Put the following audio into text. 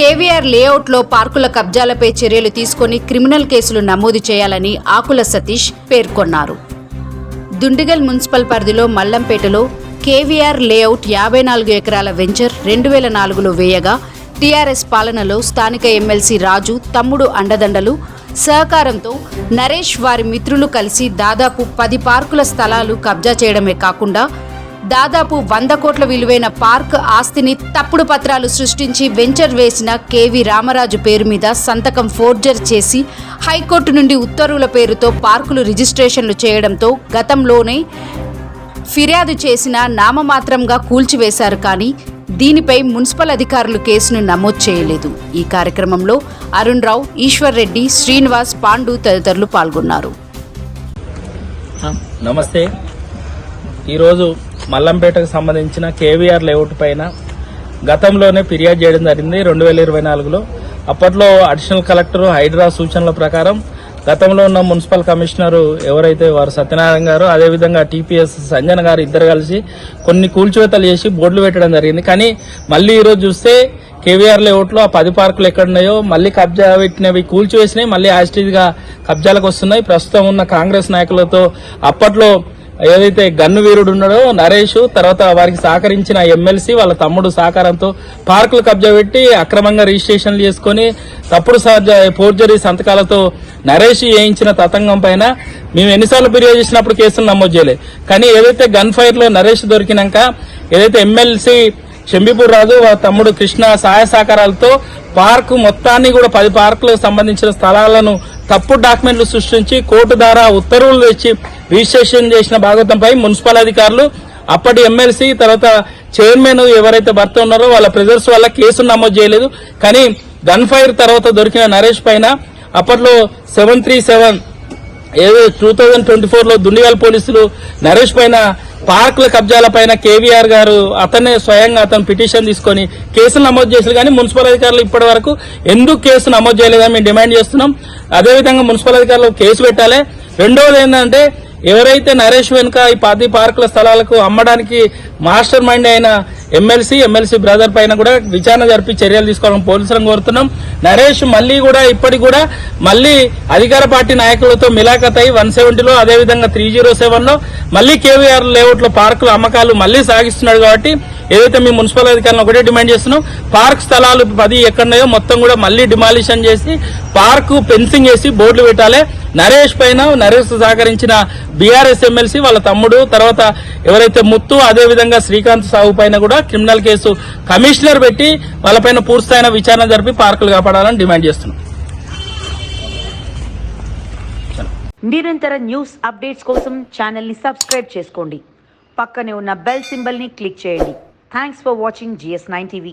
కేవీఆర్ లేఅవుట్లో పార్కుల కబ్జాలపై చర్యలు తీసుకొని క్రిమినల్ కేసులు నమోదు చేయాలని ఆకుల సతీష్ పేర్కొన్నారు. దుండిగల్ మున్సిపల్ పరిధిలో మల్లంపేటలో కేవీఆర్ లేఅవుట్ యాభై నాలుగు ఎకరాల వెంచర్ రెండు వేల నాలుగులో వేయగా టీఆర్ఎస్ పాలనలో స్థానిక ఎమ్మెల్సీ రాజు తమ్ముడు అండదండలు సహకారంతో నరేష్ వారి మిత్రులు కలిసి దాదాపు పది పార్కుల స్థలాలు కబ్జా చేయడమే కాకుండా దాదాపు వంద కోట్ల విలువైన పార్క్ ఆస్తిని తప్పుడు పత్రాలు సృష్టించి వెంచర్ వేసిన కేవి రామరాజు పేరు మీద సంతకం ఫోర్జర్ చేసి హైకోర్టు నుండి ఉత్తర్వుల పేరుతో పార్కులు రిజిస్ట్రేషన్లు చేయడంతో గతంలోనే ఫిర్యాదు చేసిన నామమాత్రంగా కూల్చివేశారు కానీ దీనిపై మున్సిపల్ అధికారులు కేసును నమోదు చేయలేదు. ఈ కార్యక్రమంలో అరుణ్ రావు ఈశ్వర్ రెడ్డి శ్రీనివాస్ పాండు తదితరులు పాల్గొన్నారు. నమస్తే. ఈరోజు మల్లంపేటకు సంబంధించిన కేవీఆర్ లేఅవుట్ పైన గతంలోనే ఫిర్యాదు చేయడం జరిగింది. రెండు వేల ఇరవై నాలుగులో అప్పట్లో అడిషనల్ కలెక్టర్ హైడ్రా సూచనల ప్రకారం గతంలో ఉన్న మున్సిపల్ కమిషనర్ ఎవరైతే వారు సత్యనారాయణ గారు అదేవిధంగా టీపీఎస్ సంజన గారు ఇద్దరు కలిసి కొన్ని కూల్చివేతలు చేసి బోర్డులు పెట్టడం జరిగింది. కానీ మళ్ళీ ఈరోజు చూస్తే కేవీఆర్ లేఅవుట్లో ఆ పది పార్కులు ఎక్కడున్నాయో మళ్ళీ కబ్జా పెట్టినవి కూల్చివేసినాయి మళ్ళీ యాజిటీజ్ కబ్జాలకు వస్తున్నాయి. ప్రస్తుతం ఉన్న కాంగ్రెస్ నాయకులతో అప్పట్లో ఏదైతే గన్ను వీరుడు ఉన్నాడో నరేష్ తర్వాత వారికి సహకరించిన ఎమ్మెల్సీ వాళ్ళ తమ్ముడు సహకారంతో పార్కులు కబ్జా పెట్టి అక్రమంగా రిజిస్ట్రేషన్లు చేసుకుని తప్పుడు సహజ ఫోర్జరీ సంతకాలతో నరేష్ వేయించిన తతంగం పైన మేము ఎన్నిసార్లు ఫిర్యాదు చేసినప్పుడు కేసులు నమోదు చేయలేదు కానీ ఏదైతే గన్ ఫైర్లో నరేష్ దొరికినాక ఏదైతే ఎమ్మెల్సీ షంబిపూర్ రాజు వాళ్ళ తమ్ముడు కృష్ణ సహాయ సహకారాలతో పార్కు మొత్తాన్ని కూడా పది పార్కులకు సంబంధించిన స్థలాలను తప్పుడు డాక్యుమెంట్లు సృష్టించి కోర్టు ద్వారా ఉత్తర్వులు తెచ్చి రిజిస్ట్రేషన్ చేసిన భాగవతంపై మున్సిపల్ అధికారులు అప్పటి ఎమ్మెల్సీ తర్వాత చైర్మన్ ఎవరైతే భర్త ఉన్నారో వాళ్ళ ప్రెజర్స్ వల్ల కేసు నమోదు చేయలేదు. కానీ గన్ ఫైర్ తర్వాత దొరికిన నరేష్ పైన అప్పట్లో సెవెన్ త్రీ సెవెన్ ఏదో టూ థౌజండ్ ట్వంటీ ఫోర్లో దుండిగల్ పోలీసులు నరేష్ పైన పార్కుల కబ్జాల పైన కేవీఆర్ గారు అతనే స్వయంగా అతను పిటిషన్ తీసుకొని కేసులు నమోదు చేశారు. కానీ మున్సిపల్ అధికారులు ఇప్పటి వరకు ఎందుకు కేసు నమోదు చేయలేదని మేము డిమాండ్ చేస్తున్నాం. అదేవిధంగా మున్సిపల్ అధికారులు కేసు పెట్టాలి. రెండవది ఏంటంటే ఎవరైతే నరేష్ వెనుక ఈ పది పార్కుల స్థలాలకు అమ్మడానికి మాస్టర్ మైండ్ అయిన ఎమ్మెల్సీ ఎమ్మెల్సీ బ్రదర్ పైన కూడా విచారణ జరిపి చర్యలు తీసుకోవాలని పోలీసులను కోరుతున్నాం. నరేష్ మళ్ళీ కూడా ఇప్పటికి కూడా మళ్ళీ అధికార పార్టీ నాయకులతో మిలాఖత్ అయి వన్ సెవెంటీలో అదేవిధంగా త్రీ జీరో సెవెన్లో మళ్ళీ కేవీఆర్ లేఅవుట్లో పార్కుల అమ్మకాలు మళ్ళీ సాగిస్తున్నాడు కాబట్టి ఏదైతే మీ మున్సిపల్ అధికారులను ఒకటే డిమాండ్ చేస్తున్నాం పార్క్ స్థలాలు పది ఎక్కడున్నాయో మొత్తం కూడా మళ్ళీ డిమాలిషన్ చేసి పార్కు ఫెన్సింగ్ చేసి బోర్డులు పెట్టాలి. నరేష్ పైన నరేష్ సహకరించిన బీఆర్ఎస్ ఎమ్మెల్సీ వాళ్ళ తమ్ముడు తర్వాత ఎవరైతే ముత్తు అదే విధంగా శ్రీకాంత్ సాగు పైన కూడా క్రిమినల్ కేసు కమిషనర్ పెట్టి వాళ్ళపైన పూర్తయిన విచారణ జరిపి పార్కులు కాపాడాలని డిమాండ్ చేస్తున్నాం. నిరంతర న్యూస్ అప్డేట్స్ కోసం ఛానల్ని సబ్స్క్రైబ్ చేసుకోండి. పక్కనే ఉన్న బెల్ సింబల్ని క్లిక్ చేయండి. Thanks for watching GS nine TV